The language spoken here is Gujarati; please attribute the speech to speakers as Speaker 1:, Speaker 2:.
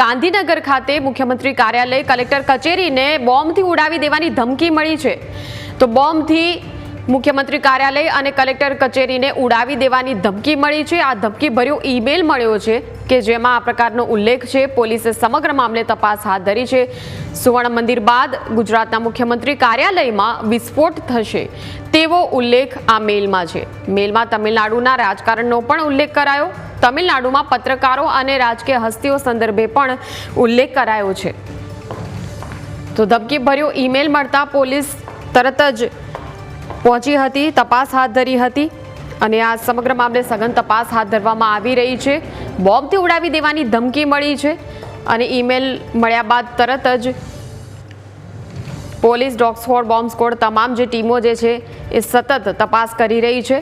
Speaker 1: ગાંધીનગર ખાતે મુખ્યમંત્રી કાર્યાલય કલેક્ટર કચેરીને બોમ્બથી ઉડાવી દેવાની ધમકી મળી છે. તો બોમ્બથી મુખ્યમંત્રી કાર્યાલય અને કલેક્ટર કચેરીને ઉડાવી દેવાની ધમકી મળી છે. આ ધમકી ભર્યો ઈમેલ મળ્યો છે કે જેમાં આ પ્રકારનો ઉલ્લેખ છે. પોલીસે સમગ્ર મામલે તપાસ હાથ ધરી છે. સુવર્ણ મંદિર બાદ ગુજરાતના મુખ્યમંત્રી કાર્યાલયમાં વિસ્ફોટ થશે તેવો ઉલ્લેખ આ મેલમાં છે. મેલમાં તમિલનાડુના રાજકારણનો પણ ઉલ્લેખ કરાયો. તમિલનાડુમાં પત્રકારો અને રાજકીય હસ્તીઓ સંદર્ભે પણ ઉલ્લેખ કરાયો છે. તો ધમકી ભર્યો ઈમેલ મળતા પોલીસ તરત જ પહોંચી હતી, તપાસ હાથ ધરી હતી અને આ સમગ્ર મામલે સઘન તપાસ હાથ ધરવામાં આવી રહી છે. બોમ્બથી ઉડાવી દેવાની ધમકી મળી છે અને ઈમેલ મળ્યા બાદ તરત જ police dog squad bomb squad તમામ જે ટીમો જે છે એ સતત તપાસ કરી રહી છે.